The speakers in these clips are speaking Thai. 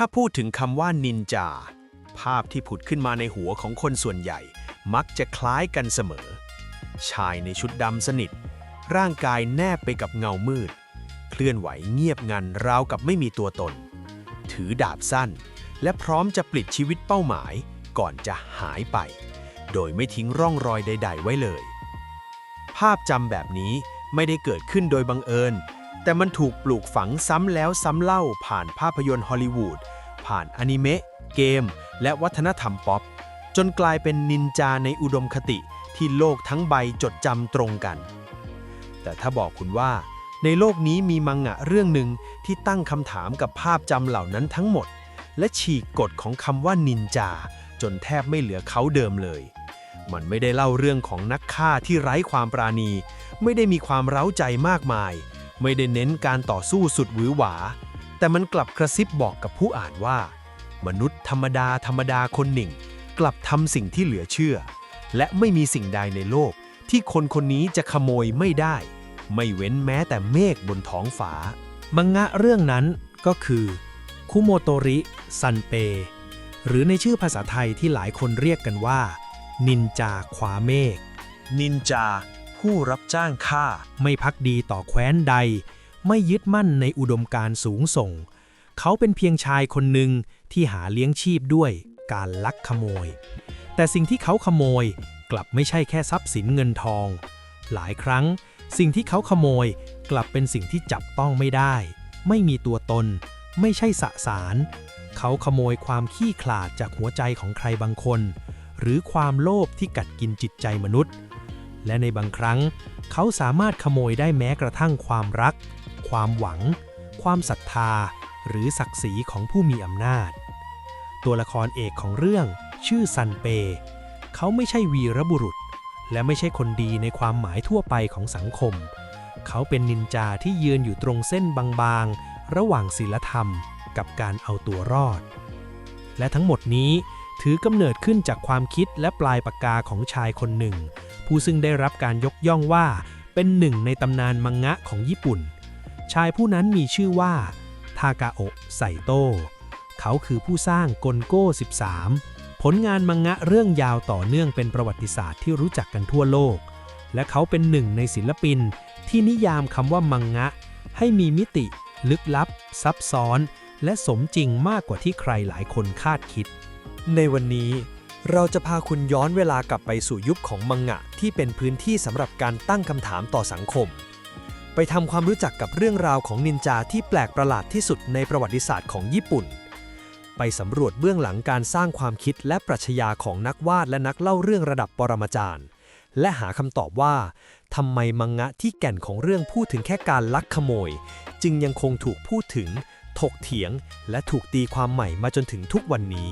ถ้าพูดถึงคำว่านินจา ภาพที่ผุดขึ้นมาในหัวของคนส่วนใหญ่ มักจะคล้ายกันเสมอ ชายในชุดดำสนิท ร่างกายแนบไปกับเงามืด เคลื่อนไหวเงียบงันราวกับไม่มีตัวตน ถือดาบสั้น และพร้อมจะปลิดชีวิตเป้าหมาย ก่อนจะหายไป โดยไม่ทิ้งร่องรอยใด ๆ ไว้เลย ภาพจำแบบนี้ไม่ได้เกิดขึ้นโดยบังเอิญ แต่มันถูกปลูกฝังซ้ำแล้วซ้ำเล่าผ่านภาพยนตร์ฮอลลีวูด ผ่านอนิเมะ เกม และวัฒนธรรมป๊อป จนกลายเป็นนินจาในอุดมคติที่โลกทั้งใบจดจำตรงกัน แต่ถ้าบอกคุณว่า ในโลกนี้มีมังงะเรื่องหนึ่งที่ตั้งคำถามกับภาพจำเหล่านั้นทั้งหมด และฉีกกฎของคำว่านินจา จนแทบไม่เหลือเขาเดิมเลย มันไม่ได้เล่าเรื่องของนักฆ่าที่ไร้ความปราณี ไม่ได้มีความเร้าใจมากมาย ไม่ได้เน้นการต่อสู้สุดหวือหวา แต่มันกลับกระซิบบอกกับผู้อ่านว่า มนุษย์ธรรมดาธรรมดาคนหนึ่ง กลับทำสิ่งที่เหลือเชื่อ และไม่มีสิ่งใดในโลก ที่คนคนนี้จะขโมยไม่ได้ ไม่เว้นแม้แต่เมฆบนท้องฟ้า มังงะเรื่องนั้นก็คือคุโมโตริซันเป หรือในชื่อภาษาไทยที่หลายคนเรียกกันว่า นินจาขวาเมฆนินจา ผู้รับจ้างฆ่าไม่พักดีต่อแคว้นใด ไม่ยึดมั่นในอุดมการสูงส่ง เขาเป็นเพียงชายคนหนึ่งที่หาเลี้ยงชีพด้วยการลักขโมย แต่สิ่งที่เขาขโมยกลับไม่ใช่แค่ทรัพย์สินเงินทอง หลายครั้ง สิ่งที่เขาขโมยกลับเป็นสิ่งที่จับต้องไม่ได้ ไม่มีตัวตน ไม่ใช่สสาร เขาขโมยความขี้ขลาดจากหัวใจของใครบางคน หรือความโลภที่กัดกินจิตใจมนุษย์ และในบางครั้ง เขาสามารถขโมยได้แม้กระทั่งความรัก ความหวัง ความศรัทธา หรือศักดิ์ศรีของผู้มีอำนาจ ตัวละครเอกของเรื่อง ชื่อซันเป เขาไม่ใช่วีรบุรุษ และไม่ใช่คนดีในความหมายทั่วไปของสังคม เขาเป็นนินจาที่ยืนอยู่ตรงเส้นบางๆ ระหว่างศีลธรรมกับการเอาตัวรอด และทั้งหมดนี้ถือกำเนิดขึ้นจากความคิดและปลายปากกาของชายคนหนึ่ง ผู้ซึ่งได้รับการยกย่องว่า เป็นหนึ่งในตำนานมังงะของญี่ปุ่น ชายผู้นั้นมีชื่อว่า ทากาโอะไซโตะเขาคือผู้สร้างกลโก้ 13 ผลงานมังงะเรื่องยาวต่อเนื่องเป็นประวัติศาสตร์ที่รู้จักกันทั่วโลก และเขาเป็นหนึ่งในศิลปิน ที่นิยามคำว่ามังงะ ให้มีมิติ ลึกลับ ซับซ้อน และสมจริงมากกว่าที่ใครหลายคนคาดคิด ในวันนี้ เราจะพาคุณย้อนเวลากลับไปสู่ยุคของมังงะ ที่เป็นพื้นที่สำหรับการตั้งคำถามต่อสังคม ไปทำความรู้จักกับเรื่องราวของนินจาที่แปลกประหลาดที่สุดในประวัติศาสตร์ของญี่ปุ่น ไปสำรวจเบื้องหลังการสร้างความคิดและปรัชญาของนักวาดและนักเล่าเรื่องระดับปรมาจารย์ และหาคำตอบว่าทำไมมังงะที่แก่นของเรื่องพูดถึงแค่การลักขโมย จึงยังคงถูกพูดถึง ถกเถียง และถูกตีความใหม่มาจนถึงทุกวันนี้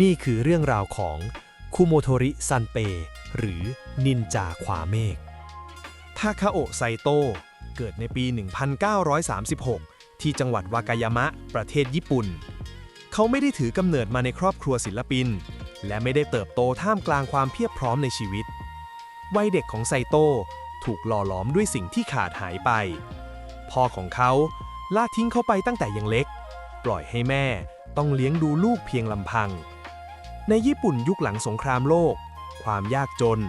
นี่คือเรื่องราวของคุโมโทริซันเป หรือนินจาขวาเมฆทาคาโอะไซโตเกิดในปี 1936 ที่จังหวัดวากายามะ ประเทศญี่ปุ่น เขาไม่ได้ถือกำเนิดมาในครอบครัวศิลปิน และไม่ได้เติบโตท่ามกลางความเพียบพร้อมในชีวิต วัยเด็กของไซโตถูกหล่อหลอมด้วยสิ่งที่ขาดหายไป พ่อของเขาละทิ้งเขาไปตั้งแต่ยังเล็ก ปล่อยให้แม่ต้องเลี้ยงดูลูกเพียงลำพัง ในญี่ปุ่นยุคหลังสงครามโลก ความยากจน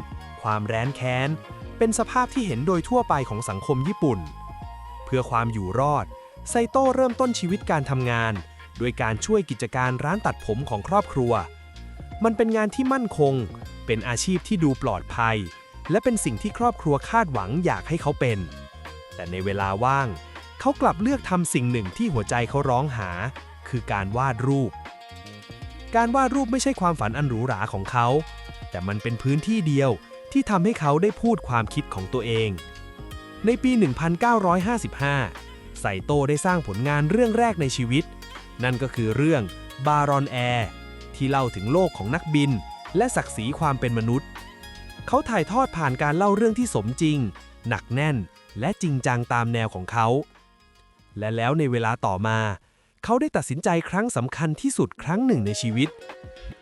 ความแร้นแค้น เป็นสภาพที่เห็นโดยทั่วไปของสังคมญี่ปุ่น เพื่อความอยู่รอด ไซโต้เริ่มต้นชีวิตการทำงาน ด้วยการช่วยกิจการร้านตัดผมของครอบครัว มันเป็นงานที่มั่นคง เป็นอาชีพที่ดูปลอดภัย และเป็นสิ่งที่ครอบครัวคาดหวังอยากให้เขาเป็น แต่ในเวลาว่าง เขากลับเลือกทำสิ่งหนึ่งที่หัวใจเขาร้องหา คือการวาดรูป การวาดรูปไม่ใช่ความฝันอันหรูหราของเขา แต่มันเป็นพื้นที่เดียวที่ทำให้เขาได้พูดความคิดของตัวเอง ในปี 1955 ไซโตได้สร้างผลงานเรื่องแรกในชีวิต นั่นก็คือเรื่องบารอนแอร์ที่เล่าถึงโลกของนักบิน และศักดิ์ศรีความเป็นมนุษย์ เขาถ่ายทอดผ่านการเล่าเรื่องที่สมจริง หนักแน่น และจริงจังตามแนวของเขา และแล้วในเวลาต่อมา เขาได้ตัดสินใจครั้งสำคัญที่สุดครั้งหนึ่งในชีวิต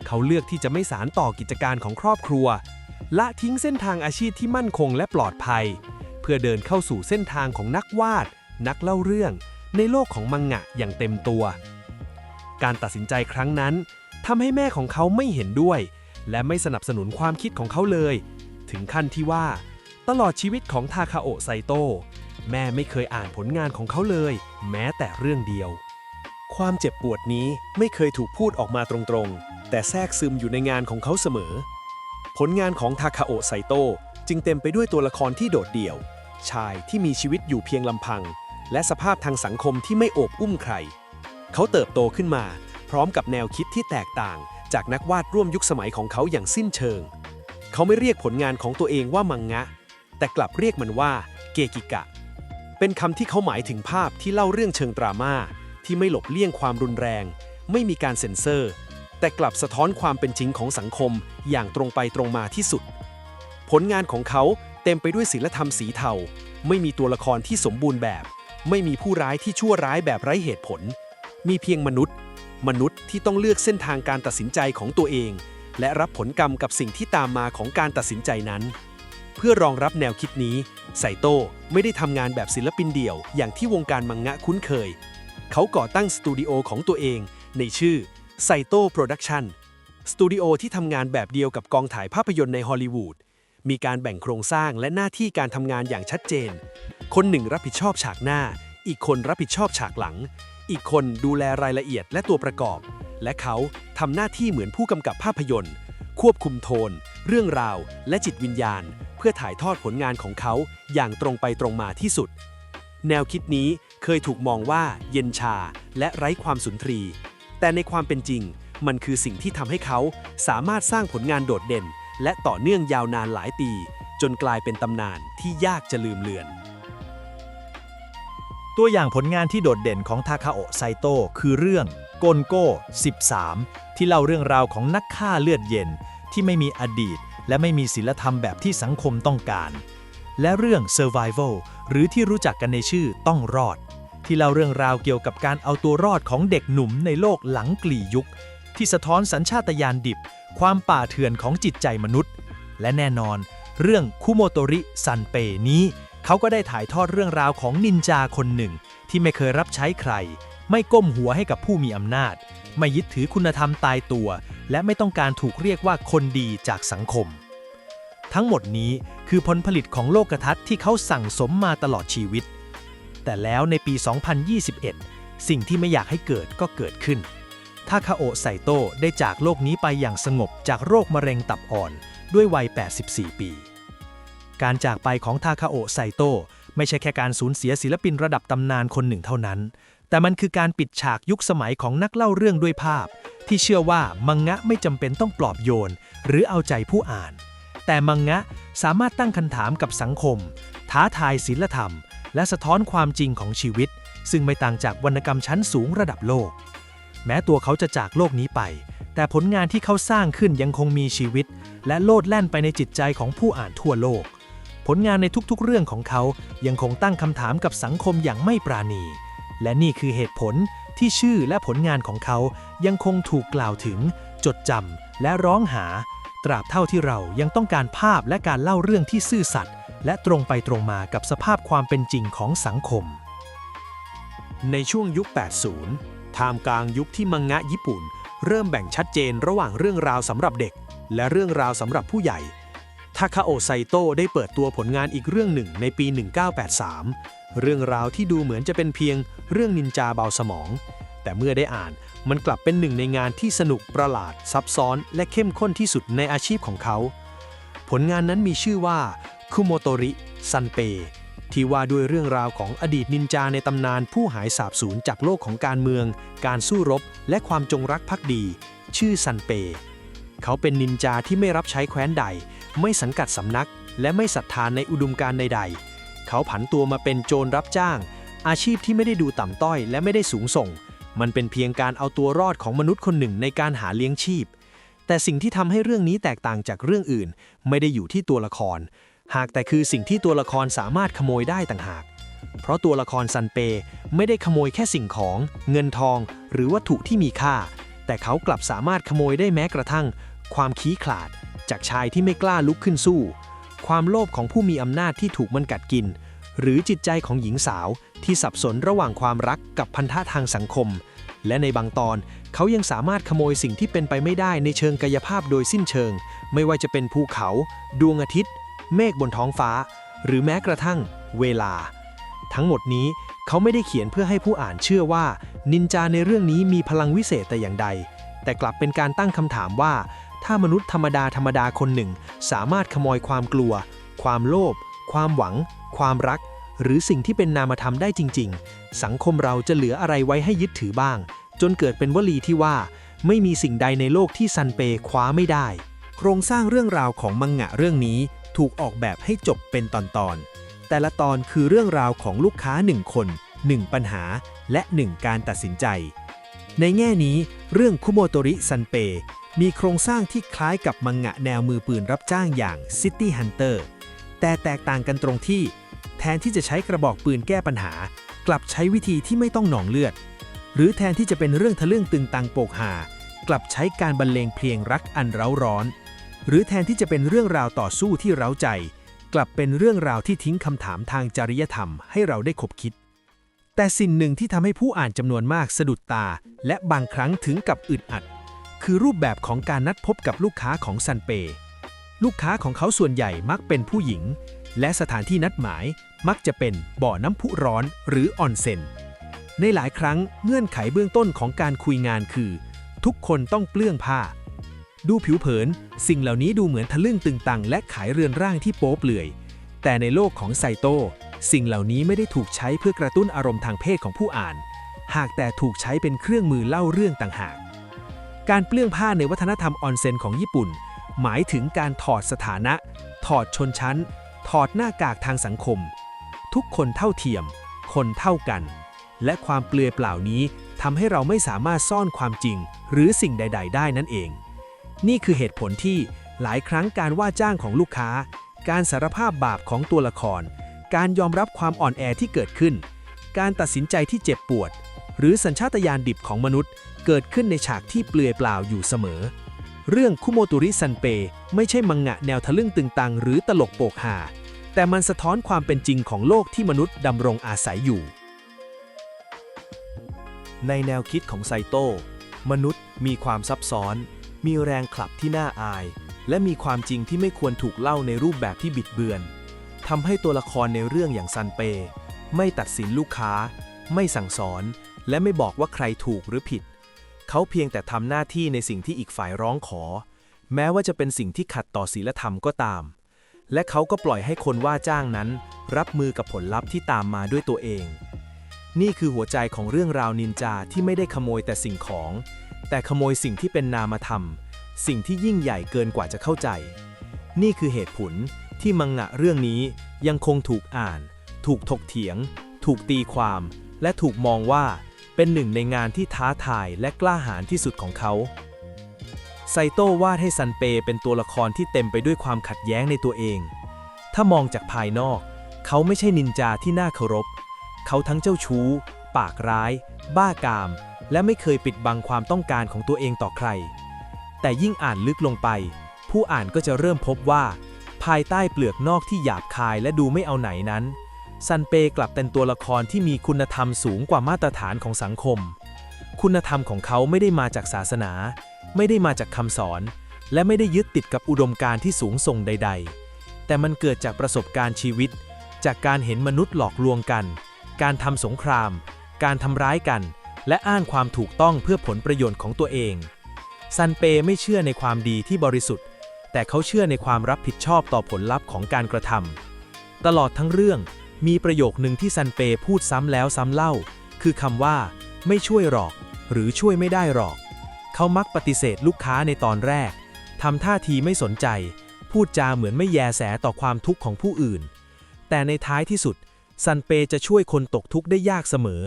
เขาเลือกที่จะไม่สารต่อกิจการของครอบครัว ละทิ้งเส้นทางอาชีพที่มั่นคงและปลอดภัย เพื่อเดินเข้าสู่เส้นทางของนักวาด นักเล่าเรื่อง ในโลกของมังงะอย่างเต็มตัว การตัดสินใจครั้งนั้นทำให้แม่ของเขาไม่เห็นด้วย และไม่สนับสนุนความคิดของเขาเลย ถึงขั้นที่ว่า ตลอดชีวิตของทาคาโอะไซโตะแม่ไม่เคยอ่านผลงานของเขาเลย แม้แต่เรื่องเดียว ความเจ็บปวดนี้ไม่เคยถูกพูดออกมาตรงๆ แต่แทรกซึมอยู่ในงานของเขาเสมอ ผลงานของทาคาโอะไซโตะจึงเต็มไปด้วยตัวละครที่โดดเดี่ยว ชายที่มีชีวิตอยู่เพียงลำพัง และสภาพทางสังคมที่ไม่โอบอุ้มใคร เขาเติบโตขึ้นมา พร้อมกับแนวคิดที่แตกต่าง จากนักวาดร่วมยุคสมัยของเขาอย่างสิ้นเชิง เขาไม่เรียกผลงานของตัวเองว่ามังงะ แต่กลับเรียกมันว่าเกกิกะ เป็นคำที่เขาหมายถึงภาพที่เล่าเรื่องเชิงดราม่า ที่ไม่หลบเลี่ยงความรุนแรง ไม่มีการเซ็นเซอร์ แต่กลับสะท้อนความเป็นจริงของสังคมอย่างตรงไปตรงมาที่สุด ผลงานของเขาเต็มไปด้วยศิลธรรมสีเทา ไม่มีตัวละครที่สมบูรณ์แบบ ไม่มีผู้ร้ายที่ชั่วร้ายแบบไร้เหตุผล มีเพียงมนุษย์ มนุษย์ที่ต้องเลือกเส้นทางการตัดสินใจของตัวเอง และรับผลกรรมกับสิ่งที่ตามมาของการตัดสินใจนั้น เพื่อรองรับแนวคิดนี้ไซโตไม่ได้ทำงานแบบศิลปินเดี่ยวอย่างที่วงการมังงะคุ้นเคย เขาก่อตั้งสตูดิโอของตัวเอง ในชื่อไซโต้โปรดักชันสตูดิโอที่ทำงานแบบเดียวกับกองถ่ายภาพยนตร์ในฮอลลีวูด มีการแบ่งโครงสร้างและหน้าที่การทำงานอย่างชัดเจน คนหนึ่งรับผิดชอบฉากหน้า อีกคนรับผิดชอบฉากหลัง อีกคนดูแลรายละเอียดและตัวประกอบ และเขาทำหน้าที่เหมือนผู้กำกับภาพยนตร์ ควบคุมโทน เรื่องราว และจิตวิญญาณ เพื่อถ่ายทอดผลงานของเขาอย่างตรงไปตรงมาที่สุด แนวคิดนี้ เคยถูกมองว่าเย็นชาและไร้ความสุนทรี แต่ในความเป็นจริง มันคือสิ่งที่ทำให้เขาสามารถสร้างผลงานโดดเด่น และต่อเนื่องยาวนานหลายปี จนกลายเป็นตำนานที่ยากจะลืมเลือน ตัวอย่างผลงานที่โดดเด่นของทาคาโอไซโตะคือเรื่องโกนโก้ 13 ที่เล่าเรื่องราวของนักฆ่าเลือดเย็น ที่ไม่มีอดีต และไม่มีศีลธรรมแบบที่สังคมต้องการ และเรื่อง Survival หรือที่รู้จักกันในชื่อต้องรอด ที่เล่าเรื่องราวเกี่ยวกับการเอาตัวรอดของเด็กหนุ่มในโลกหลังกลี่ยุค ที่สะท้อนสัญชาตญาณดิบ ความป่าเถื่อนของจิตใจมนุษย์ และแน่นอน เรื่องคุโมโตริซันเปนี้ เขาก็ได้ถ่ายทอดเรื่องราวของนินจาคนหนึ่ง ที่ไม่เคยรับใช้ใคร ไม่ก้มหัวให้กับผู้มีอำนาจ ไม่ยึดถือคุณธรรมตายตัว และไม่ต้องการถูกเรียกว่าคนดีจากสังคม ทั้งหมดนี้คือผลผลิตของโลกทัศน์ที่เขาสั่งสมมาตลอดชีวิต แต่แล้วในปี 2021 สิ่งที่ไม่อยากให้เกิดก็เกิดขึ้น ทาคาโอะไซโตะได้จากโลกนี้ไปอย่างสงบจากโรคมะเร็งตับอ่อนด้วยวัย 84 ปี การจากไปของทาคาโอะไซโตะไม่ใช่แค่การสูญเสียศิลปินระดับตำนานคนหนึ่งเท่านั้น แต่มันคือการปิดฉากยุคสมัยของนักเล่าเรื่องด้วยภาพ ที่เชื่อว่ามังงะไม่จำเป็นต้องปลอบโยน หรือเอาใจผู้อ่าน แต่มังงะสามารถตั้งคำถามกับสังคม ท้าทายศีลธรรม และสะท้อนความจริงของชีวิต ซึ่งไม่ต่างจากวรรณกรรมชั้นสูงระดับโลก แม้ตัวเขาจะจากโลกนี้ไป แต่ผลงานที่เขาสร้างขึ้นยังคงมีชีวิต และโลดแล่นไปในจิตใจของผู้อ่านทั่วโลก ผลงานในทุกๆ เรื่องของเขายังคงตั้งคำถามกับสังคมอย่างไม่ปราณี และนี่คือเหตุผลที่ชื่อและผลงานของเขายังคงถูกกล่าวถึง จดจำและร้องหา ตราบเท่าที่เรายังต้องการภาพและการเล่าเรื่องที่ซื่อสัตย์ และตรงไปตรงมากับสภาพความเป็นจริงของสังคม ในช่วงยุค 80 ท่ามกลางยุคที่มังงะญี่ปุ่น เริ่มแบ่งชัดเจนระหว่างเรื่องราวสำหรับเด็ก และเรื่องราวสำหรับผู้ใหญ่ ทาคาโอไซโตะได้เปิดตัวผลงานอีกเรื่องหนึ่งในปี 1983 เรื่องราวที่ดูเหมือนจะเป็นเพียงเรื่องนินจาเบาสมอง แต่เมื่อได้อ่านมันกลับเป็นหนึ่งในงานที่สนุกประหลาดซับซ้อน และเข้มข้นที่สุดในอาชีพของเขา ผลงานนั้นมีชื่อว่า คุโมโตริซันเป ที่ว่าด้วยเรื่องราวของอดีตนินจาในตำนานผู้หายสาบสูญจากโลกของการเมือง การสู้รบ และความจงรักภักดี ชื่อซันเป เขาเป็นนินจาที่ไม่รับใช้แคว้นใด ไม่สังกัดสำนัก และไม่ศรัทธานในอุดมการใด ๆ เขาผันตัวมาเป็นโจรรับจ้าง อาชีพที่ไม่ได้ดูต่ำต้อยและไม่ได้สูงส่ง มันเป็นเพียงการเอาตัวรอดของมนุษย์คนหนึ่งในการหาเลี้ยงชีพแต่สิ่งที่ทำให้เรื่องนี้แตกต่างจากเรื่องอื่น ไม่ได้อยู่ที่ตัวละคร หากแต่คือสิ่งที่ตัวละครสามารถขโมยได้ต่างหาก เพราะตัวละครซันเปไม่ได้ขโมยแค่สิ่งของ เงินทอง หรือวัตถุที่มีค่า แต่เขากลับสามารถขโมยได้แม้กระทั่ง ความขี้ขลาด จากชายที่ไม่กล้าลุกขึ้นสู้ ความโลภของผู้มีอำนาจที่ถูกมันกัดกิน หรือจิตใจของหญิงสาวที่สับสนระหว่างความรักกับพันธะทางสังคม และในบางตอนเขายังสามารถขโมยสิ่งที่เป็นไปไม่ได้ในเชิงกายภาพโดยสิ้นเชิง ไม่ว่าจะเป็นภูเขา ดวงอาทิตย์ เมฆบนท้องฟ้า หรือแม้กระทั่งเวลา ทั้งหมดนี้เขาไม่ได้เขียนเพื่อให้ผู้อ่านเชื่อว่า นินจาในเรื่องนี้มีพลังวิเศษแต่อย่างใด แต่กลับเป็นการตั้งคำถามว่า ถ้ามนุษย์ธรรมดาธรรมดาคนหนึ่ง สามารถขโมยความกลัว ความโลภความหวัง ความรัก หรือสิ่งที่เป็นนามธรรมได้จริง ๆ สังคมเราจะเหลืออะไรไว้ให้ยึดถือบ้าง จนเกิดเป็นวลีที่ว่า ไม่มีสิ่งใดในโลกที่ซันเปคว้าไม่ได้ โครงสร้างเรื่องราวของมังงะเรื่องนี้ ถูกออกแบบให้จบเป็นตอนๆ แต่ละตอนคือเรื่องราวของลูกค้าหนึ่งคน 1 ปัญหา และ 1 การตัดสินใจ ในแง่นี้ เรื่องคุโมโตริซันเปมีโครงสร้างที่คล้ายกับมังงะแนวมือปืนรับจ้างอย่าง City Hunter แต่แตกต่างกันตรงที่ แทนที่จะใช้กระบอกปืนแก้ปัญหา กลับใช้วิธีที่ไม่ต้องหนองเลือด หรือแทนที่จะเป็นเรื่องทะลึ่งตึงตังโปกหากลับใช้การบรรเลงเพลงรักอันเร้าร้อน หรือแทนที่จะเป็นเรื่องราวต่อสู้ที่เร้าใจ กลับเป็นเรื่องราวที่ทิ้งคำถามทางจริยธรรมให้เราได้คบคิด แต่สิ่งหนึ่งที่ทำให้ผู้อ่านจำนวนมากสะดุดตา และบางครั้งถึงกับอึดอัด คือรูปแบบของการนัดพบกับลูกค้าของซันเป ลูกค้าของเขาส่วนใหญ่มักเป็นผู้หญิง และสถานที่นัดหมายมักจะเป็นบ่อน้ำพุร้อนหรือออนเซ็นในหลายครั้งเงื่อนไขเบื้องต้นของการคุยงานคือ ทุกคนต้องเปลื้องผ้า ดูผิวเผิน สิ่งเหล่านี้ดูเหมือนทะลึ่งตึงตังและขายเรือนร่างที่โป๊เปลือย แต่ในโลกของไซโต สิ่งเหล่านี้ไม่ได้ถูกใช้เพื่อกระตุ้นอารมณ์ทางเพศของผู้อ่าน หากแต่ถูกใช้เป็นเครื่องมือเล่าเรื่องต่างหาก การเปลื้องผ้าในวัฒนธรรมออนเซ็นของญี่ปุ่น หมายถึงการถอดสถานะ ถอดชนชั้น ถอดหน้ากากทางสังคม ทุกคนเท่าเทียม คนเท่ากัน และความเปลือยเปล่านี้ทำให้เราไม่สามารถซ่อนความจริง หรือสิ่งใด ๆ ได้นั่นเอง นี่คือเหตุผลที่หลายครั้งการว่าจ้างของลูกค้า การสารภาพบาปของตัวละคร การยอมรับความอ่อนแอที่เกิดขึ้น การตัดสินใจที่เจ็บปวด หรือสัญชาตญาณดิบของมนุษย์ เกิดขึ้นในฉากที่เปลือยเปล่าอยู่เสมอ เรื่องคุโมตุริซันเป ไม่ใช่มังงะแนวทะลึ่งตึงตังหรือตลกโปกฮาแต่มันสะท้อนความเป็นจริงของโลกที่มนุษย์ดำรงอาศัยอยู่ ในแนวคิดของไซโต้มนุษย์มีความซับซ้อน มีแรงขับที่น่าอาย และมีความจริงที่ไม่ควรถูกเล่าในรูปแบบที่บิดเบือนทำให้ตัวละครในเรื่องอย่างซันเป ไม่ตัดสินลูกค้า ไม่สั่งสอน และไม่บอกว่าใครถูกหรือผิด เขาเพียงแต่ทำหน้าที่ในสิ่งที่อีกฝ่ายร้องขอ แม้ว่าจะเป็นสิ่งที่ขัดต่อศีลธรรมก็ตาม และเขาก็ปล่อยให้คนว่าจ้างนั้น รับมือกับผลลัพธ์ที่ตามมาด้วยตัวเอง นี่คือหัวใจของเรื่องราวนินจาที่ไม่ได้ขโมยแต่สิ่งของ แต่ขโมยสิ่งที่เป็นนามธรรม สิ่งที่ยิ่งใหญ่เกินกว่าจะเข้าใจ นี่คือเหตุผลที่มังงะเรื่องนี้ยังคงถูกอ่าน ถูกถกเถียง ถูกตีความ และถูกมองว่าเป็นหนึ่งในงานที่ท้าทายและกล้าหาญที่สุดของเขา ไซโต้วาดให้ซันเปเป็นตัวละครที่เต็มไปด้วยความขัดแย้งในตัวเอง ถ้ามองจากภายนอก เขาไม่ใช่นินจาที่น่าเคารพ เขาทั้งเจ้าชู้ ปากร้าย บ้ากาม และไม่เคยปิดบังความต้องการของตัวเองต่อใคร แต่ยิ่งอ่านลึกลงไป ผู้อ่านก็จะเริ่มพบว่า ภายใต้เปลือกนอกที่หยาบคายและดูไม่เอาไหนนั้น ซันเปกลับเป็นตัวละครที่มีคุณธรรมสูงกว่ามาตรฐานของสังคม คุณธรรมของเขาไม่ได้มาจากศาสนา ไม่ได้มาจากคำสอน และไม่ได้ยึดติดกับอุดมการณ์ที่สูงส่งใด ๆ แต่มันเกิดจากประสบการณ์ชีวิต จากการเห็นมนุษย์หลอกลวงกัน การทำสงคราม การทำร้ายกัน และอ้างความถูกต้องเพื่อผลประโยชน์ของตัวเอง ซันเปไม่เชื่อในความดีที่บริสุทธิ์ แต่เขาเชื่อในความรับผิดชอบต่อผลลัพธ์ของการกระทำตลอดทั้งเรื่องมีประโยคหนึ่งที่ซันเปพูดซ้ำแล้วซ้ำเล่า คือคำว่า ไม่ช่วยหรอก หรือช่วยไม่ได้หรอก เขามักปฏิเสธลูกค้าในตอนแรกทำท่าทีไม่สนใจ พูดจาเหมือนไม่แยแสต่อความทุกข์ของผู้อื่น แต่ในท้ายที่สุดซันเปจะช่วยคนตกทุกข์ได้ยากเสมอ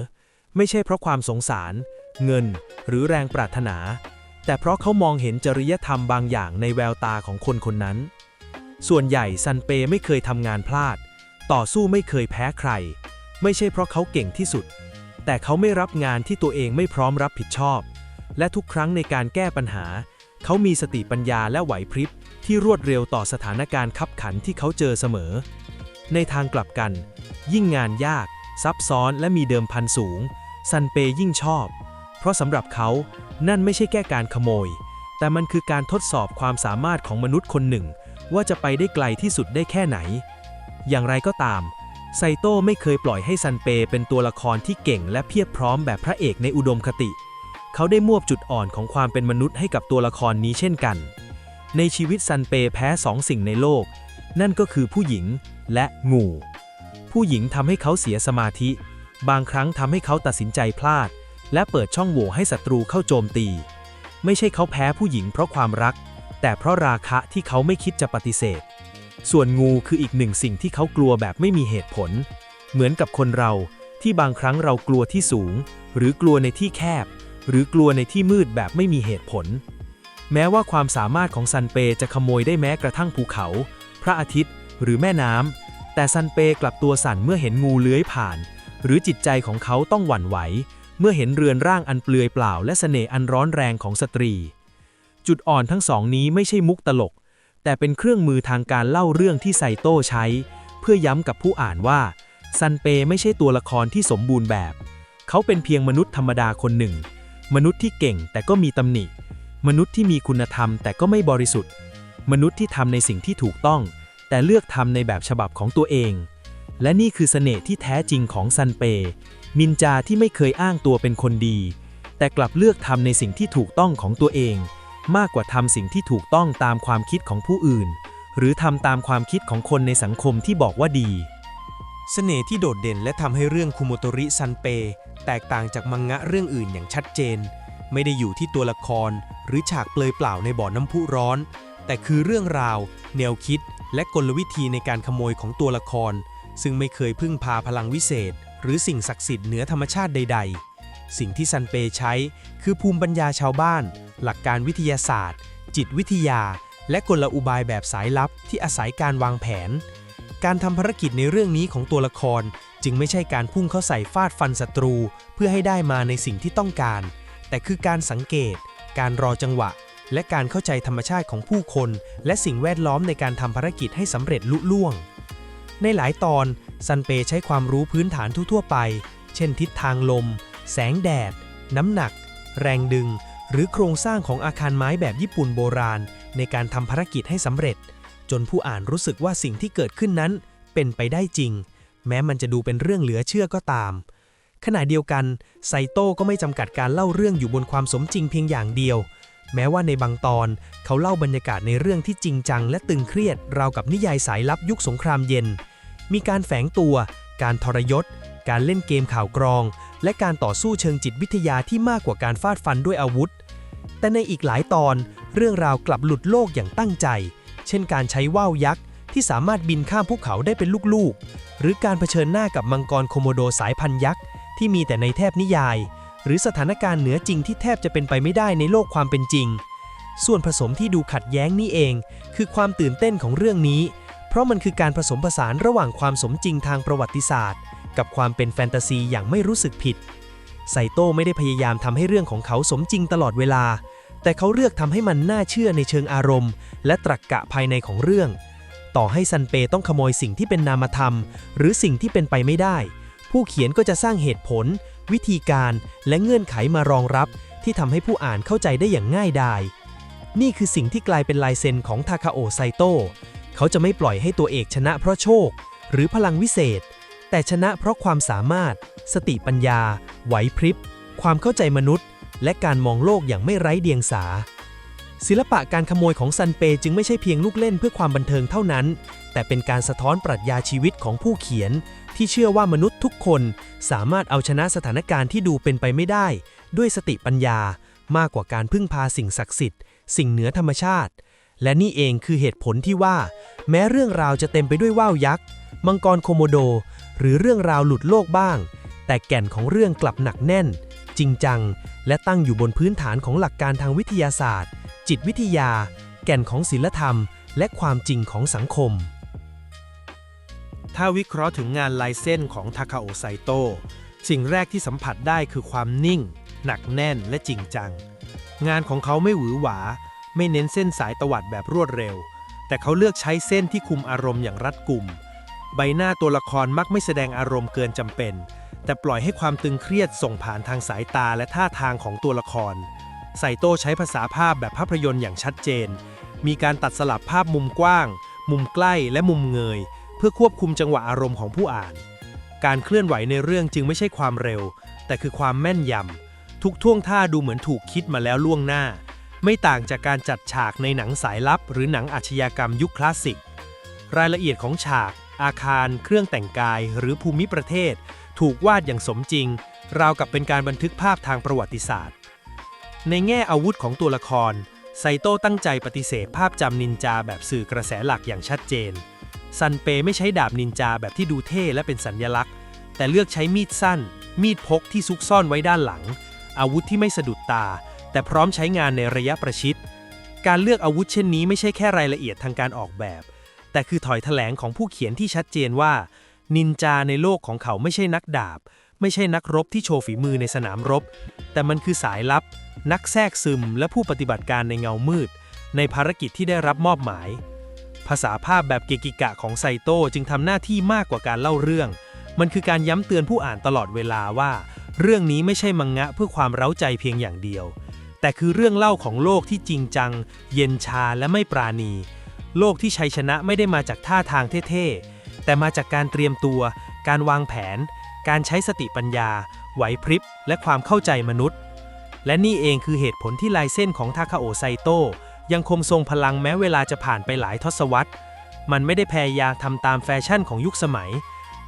ไม่ใช่เพราะความสงสาร เงิน หรือแรงปรารถนา แต่เพราะเขามองเห็นจริยธรรมบางอย่างในแววตาของคนคนนั้น ส่วนใหญ่ซันเปไม่เคยทำงานพลาด ต่อสู้ไม่เคยแพ้ใคร ไม่ใช่เพราะเขาเก่งที่สุด แต่เขาไม่รับงานที่ตัวเองไม่พร้อมรับผิดชอบ และทุกครั้งในการแก้ปัญหา เขามีสติปัญญาและไหวพริบที่รวดเร็วต่อสถานการณ์ขับขันที่เขาเจอเสมอ ในทางกลับกัน ยิ่งงานยาก ซับซ้อนและมีเดิมพันสูง ซันเปยิ่งชอบ เพราะสำหรับเขานั่นไม่ใช่แค่การขโมย แต่มันคือการทดสอบความสามารถของมนุษย์คนหนึ่ง ว่าจะไปได้ไกลที่สุดได้แค่ไหน อย่างไรก็ตาม ไซโต้ไม่เคยปล่อยให้ซันเปเป็นตัวละครที่เก่งและเพียบพร้อมแบบพระเอกในอุดมคติ เขาได้มวบจุดอ่อนของความเป็นมนุษย์ให้กับตัวละครนี้เช่นกัน ในชีวิตซันเปแพ้สองสิ่งในโลก นั่นก็คือผู้หญิงและงู ผู้หญิงทำให้เขาเสียสมาธิ บางครั้งทำให้เขาตัดสินใจพลาด และเปิดช่องโหว่ให้ศัตรูเข้าโจมตี ไม่ใช่เขาแพ้ผู้หญิงเพราะความรัก แต่เพราะราคะที่เขาไม่คิดจะปฏิเสธ ส่วนงูคืออีกหนึ่งสิ่งที่เขากลัวแบบไม่มีเหตุผล เหมือนกับคนเราที่บางครั้งเรากลัวที่สูง หรือกลัวในที่แคบ หรือกลัวในที่มืดแบบไม่มีเหตุผล แม้ว่าความสามารถของซันเปจะขโมยได้แม้กระทั่งภูเขา พระอาทิตย์ หรือแม่น้ำแต่ซันเปกลับตัวสั่นเมื่อเห็นงูเลื้อยผ่าน หรือจิตใจของเขาต้องหวั่นไหว เมื่อเห็นเรือนร่างอันเปลือยเปล่า และเสน่ห์อันร้อนแรงของสตรี จุดอ่อนทั้งสองนี้ไม่ใช่มุกตลก แต่เป็นเครื่องมือทางการเล่าเรื่องที่ไซโต้ใช้ เพื่อย้ำกับผู้อ่านว่า ซันเปไม่ใช่ตัวละครที่สมบูรณ์แบบ เขาเป็นเพียงมนุษย์ธรรมดาคนหนึ่ง มนุษย์ที่เก่งแต่ก็มีตำหนิ มนุษย์ที่มีคุณธรรมแต่ก็ไม่บริสุทธิ์ มนุษย์ที่ทำในสิ่งที่ถูกต้อง แต่เลือกทำในแบบฉบับของตัวเอง และนี่คือเสน่ห์ที่แท้จริงของซันเปนินจาที่ไม่เคยอ้างตัวเป็นคนดี แต่กลับเลือกทำในสิ่งที่ถูกต้องของตัวเอง มากกว่าทำสิ่งที่ถูกต้องตามความคิดของผู้อื่น หรือทำตามความคิดของคนในสังคมที่บอกว่าดีเสน่ห์ที่โดดเด่นและทำให้เรื่องคุโมโตริซันเป แตกต่างจากมังงะเรื่องอื่นอย่างชัดเจน ไม่ได้อยู่ที่ตัวละคร หรือฉากเปลยเปล่าในบ่อน้ำพุร้อน แต่คือเรื่องราว แนวคิด และกลวิธีในการขโมยของตัวละคร ซึ่งไม่เคยพึ่งพาพลังวิเศษ หรือสิ่งศักดิ์สิทธิ์เหนือธรรมชาติใด ๆ สิ่งที่ซันเปใช้คือภูมิปัญญาชาวบ้าน หลักการวิทยาศาสตร์ จิตวิทยา และกลอุบายแบบสายลับที่อาศัยการวางแผน การทำภารกิจในเรื่องนี้ของตัวละครจึงไม่ใช่การพุ่งเข้าใส่ฟาดฟันศัตรู เพื่อให้ได้มาในสิ่งที่ต้องการ แต่คือการสังเกต การรอจังหวะ และการเข้าใจธรรมชาติของผู้คน และสิ่งแวดล้อมในการทำภารกิจให้สำเร็จลุล่วง ในหลายตอนซันเปใช้ความรู้พื้นฐานทั่วๆไป เช่นทิศทางลม แสงแดด น้ำหนัก แรงดึง หรือโครงสร้างของอาคารไม้แบบญี่ปุ่นโบราณ ในการทำภารกิจให้สำเร็จ จนผู้อ่านรู้สึกว่าสิ่งที่เกิดขึ้นนั้น เป็นไปได้จริง แม้มันจะดูเป็นเรื่องเหลือเชื่อก็ตาม ขณะเดียวกันไซโต้ก็ไม่จำกัดการเล่าเรื่องอยู่บนความสมจริงเพียงอย่างเดียวแม้ว่าในบางตอนเขาเล่าบรรยากาศในเรื่องที่จริงจังและตึงเครียด ราวกับนิยายสายลับยุคสงครามเย็น มีการแฝงตัว การทรยศ การเล่นเกมข่าวกรอง และการต่อสู้เชิงจิตวิทยาที่มากกว่าการฟาดฟันด้วยอาวุธ แต่ในอีกหลายตอนเรื่องราวกลับหลุดโลกอย่างตั้งใจ เช่นการใช้ว่าวยักษ์ที่สามารถบินข้ามภูเขาได้เป็นลูกๆ หรือการเผชิญหน้ากับมังกรโคโมโดสายพันธุ์ยักษ์ที่มีแต่ในเทพนิยาย หรือสถานการณ์เหนือจริงที่แทบจะเป็นไปไม่ได้ในโลกความเป็นจริง ส่วนผสมที่ดูขัดแย้งนี่เอง คือความตื่นเต้นของเรื่องนี้ เพราะมันคือการผสมผสานระหว่างความสมจริงทางประวัติศาสตร์ กับความเป็นแฟนตาซีอย่างไม่รู้สึกผิด ไซโต้ไม่ได้พยายามทำให้เรื่องของเขาสมจริงตลอดเวลา แต่เขาเลือกทำให้มันน่าเชื่อในเชิงอารมณ์ และตรรกกะภายในของเรื่อง ต่อให้ซันเปต้องขโมยสิ่งที่เป็นนามธรรม หรือสิ่งที่เป็นไปไม่ได้ ผู้เขียนก็จะสร้างเหตุผล วิธีการและเงื่อนไขมารองรับ ที่ทำให้ผู้อ่านเข้าใจได้อย่างง่ายดายนี่คือสิ่งที่กลายเป็นลายเซ็นของทาคาโอไซโต เขาจะไม่ปล่อยให้ตัวเอกชนะเพราะโชค หรือพลังวิเศษ แต่ชนะเพราะความสามารถ สติปัญญา ไหวพริบ ความเข้าใจมนุษย์ และการมองโลกอย่างไม่ไร้เดียงสา ศิลปะการขโมยของซันเปจึงไม่ใช่เพียงลูกเล่นเพื่อความบันเทิงเท่านั้น แต่เป็นการสะท้อนปรัชญาชีวิตของผู้เขียน ที่เชื่อว่ามนุษย์ทุกคนสามารถเอาชนะสถานการณ์ที่ดูเป็นไปไม่ได้ ด้วยสติปัญญา มากกว่าการพึ่งพาสิ่งศักดิ์สิทธิ์ สิ่งเหนือธรรมชาติ และนี่เองคือเหตุผลที่ว่า แม้เรื่องราวจะเต็มไปด้วยว่าวยักษ์ มังกรโคโมโด หรือเรื่องราวหลุดโลกบ้าง แต่แก่นของเรื่องกลับหนักแน่น จริงจัง และตั้งอยู่บนพื้นฐานของหลักการทางวิทยาศาสตร์ จิตวิทยา แก่นของศิลธรรม และความจริงของสังคม ถ้าวิเคราะห์ถึงงานลายเส้นของทาคาโอไซโตสิ่งแรกที่สัมผัสได้คือความนิ่ง หนักแน่นและจริงจัง งานของเขาไม่หวือหวา ไม่เน้นเส้นสายตวัดแบบรวดเร็ว แต่เขาเลือกใช้เส้นที่คุมอารมณ์อย่างรัดกุม ใบหน้าตัวละครมักไม่แสดงอารมณ์เกินจำเป็น แต่ปล่อยให้ความตึงเครียดส่งผ่านทางสายตาและท่าทางของตัวละคร ไซโต้ใช้ภาษาภาพแบบภาพยนตร์อย่างชัดเจน มีการตัดสลับภาพมุมกว้าง มุมใกล้และมุมเงย เพื่อควบคุมจังหวะอารมณ์ของผู้อ่าน การเคลื่อนไหวในเรื่องจึงไม่ใช่ความเร็ว แต่คือความแม่นยำทุกท่วงท่าดูเหมือนถูกคิดมาแล้วล่วงหน้า ไม่ต่างจากการจัดฉากในหนังสายลับ หรือหนังอาชญากรรมยุคคลาสสิก รายละเอียดของฉาก อาคาร เครื่องแต่งกาย หรือภูมิประเทศ ถูกวาดอย่างสมจริง ราวกับเป็นการบันทึกภาพทางประวัติศาสตร์ ในแง่อาวุธของตัวละคร ไซโต้ตั้งใจปฏิเสธภาพจำนินจาแบบสื่อกระแสหลักอย่างชัดเจน ซันเปไม่ใช้ดาบนินจาแบบที่ดูเท่และเป็นสัญญลักษณ์ แต่เลือกใช้มีดสั้น มีดพกที่ซุกซ่อนไว้ด้านหลัง อาวุธที่ไม่สะดุดตา แต่พร้อมใช้งานในระยะประชิด การเลือกอาวุธเช่นนี้ไม่ใช่แค่รายละเอียดทางการออกแบบ แต่คือถอยแถลงของผู้เขียนที่ชัดเจนว่า นินจาในโลกของเขาไม่ใช่นักดาบ ไม่ใช่นักรบที่โชว์ฝีมือในสนามรบ แต่มันคือสายลับ นักแทรกซึม และผู้ปฏิบัติการในเงามืด ในภารกิจที่ได้รับมอบหมาย ภาษาภาพแบบเกกิกะของไซโตจึงทำหน้าที่มากกว่าการเล่าเรื่อง มันคือการย้ำเตือนผู้อ่านตลอดเวลาว่า เรื่องนี้ไม่ใช่มังงะเพื่อความเร้าใจเพียงอย่างเดียว แต่คือเรื่องเล่าของโลกที่จริงจัง เย็นชาและไม่ปราณี โลกที่ชัยชนะไม่ได้มาจากท่าทางเท่ๆ แต่มาจากการเตรียมตัว การวางแผน การใช้สติปัญญา ไหวพริบ และความเข้าใจมนุษย์ และนี่เองคือเหตุผลที่ลายเส้นของทาคาโอไซโตะยังคงทรงพลังแม้เวลาจะผ่านไปหลายทศวรรษ มันไม่ได้พยายามทำตามแฟชั่นของยุคสมัย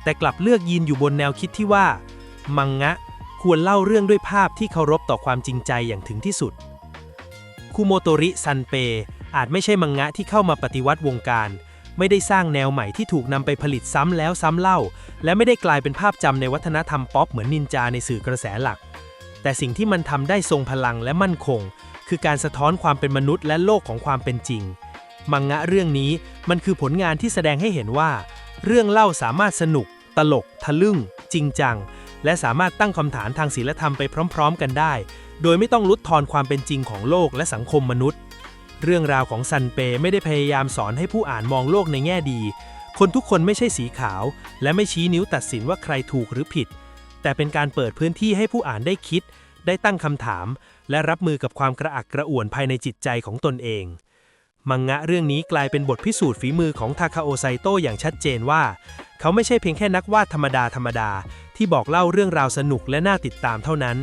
แต่กลับเลือกยืนอยู่บนแนวคิดที่ว่า มังงะ ควรเล่าเรื่องด้วยภาพที่เคารพต่อความจริงใจอย่างถึงที่สุด คุโมโตริซันเป อาจไม่ใช่มังงะที่เข้ามาปฏิวัติวงการ ไม่ได้สร้างแนวใหม่ที่ถูกนำไปผลิตซ้ำแล้วซ้ำเล่า และไม่ได้กลายเป็นภาพจำในวัฒนธรรมป๊อปเหมือนนินจาในสื่อกระแสหลัก แต่สิ่งที่มันทำได้ทรงพลังและมั่นคง คือการสะท้อนความเป็นมนุษย์และโลกของความเป็นจริง มังงะเรื่องนี้มันคือผลงานที่แสดงให้เห็นว่า เรื่องเล่าสามารถสนุก ตลก ทะลึ่ง จริงจัง และสามารถตั้งคำถามทางศีลธรรมไปพร้อม ๆ กันได้ โดยไม่ต้องลดทอนความเป็นจริงของโลกและสังคมมนุษย์ เรื่องราวของซันเปไม่ได้พยายามสอนให้ผู้อ่านมองโลกในแง่ดี คนทุกคนไม่ใช่สีขาว และไม่ชี้นิ้วตัดสินว่าใครถูกหรือผิด แต่เป็นการเปิดพื้นที่ให้ผู้อ่านได้คิด ได้ตั้งคำถาม และรับมือกับความกระอักกระอ่วนภายในจิตใจของตนเอง มังงะเรื่องนี้กลายเป็นบทพิสูจน์ฝีมือของทาคาโอไซโตอย่างชัดเจนว่า เขาไม่ใช่เพียงแค่นักวาดธรรมดาธรรมดา ที่บอกเล่าเรื่องราวสนุกและน่าติดตามเท่านั้น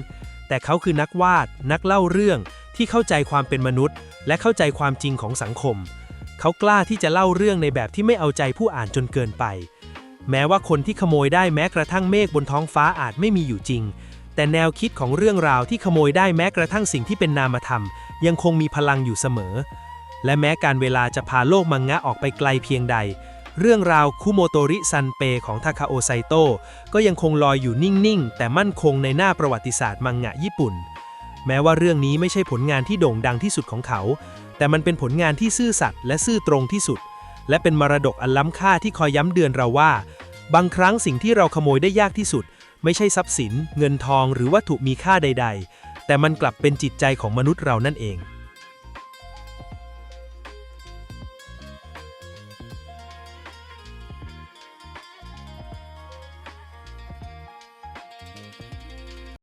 แต่เขาคือนักวาด นักเล่าเรื่องที่เข้าใจความเป็นมนุษย์ และเข้าใจความจริงของสังคม เขากล้าที่จะเล่าเรื่องในแบบที่ไม่เอาใจผู้อ่านจนเกินไป แม้ว่าคนที่ขโมยได้แม้กระทั่งเมฆบนท้องฟ้าอาจไม่มีอยู่จริง แต่แนวคิดของเรื่องราวที่ขโมยได้แม้กระทั่งสิ่งที่เป็นนามธรรม ยังคงมีพลังอยู่เสมอ และแม้การเวลาจะพาโลกมังงะออกไปไกลเพียงใด เรื่องราวคุโมโตริซันเปของทาคาโอไซโตะก็ยังคงลอยอยู่นิ่ง ๆ แต่มั่นคงในหน้าประวัติศาสตร์มังงะญี่ปุ่น แม้ว่าเรื่องนี้ไม่ใช่ผลงานที่โด่งดังที่สุดของเขา แต่มันเป็นผลงานที่ซื่อสัตย์และซื่อตรงที่สุด และเป็นมรดกอันล้ำค่าที่คอยย้ำเตือนเราว่า บางครั้งสิ่งที่เราขโมยได้ยากที่สุด ไม่ใช่ทรัพย์สิน เงินทองหรือวัตถุมีค่าใด ๆ แต่มันกลับเป็นจิตใจของมนุษย์เรานั่นเอง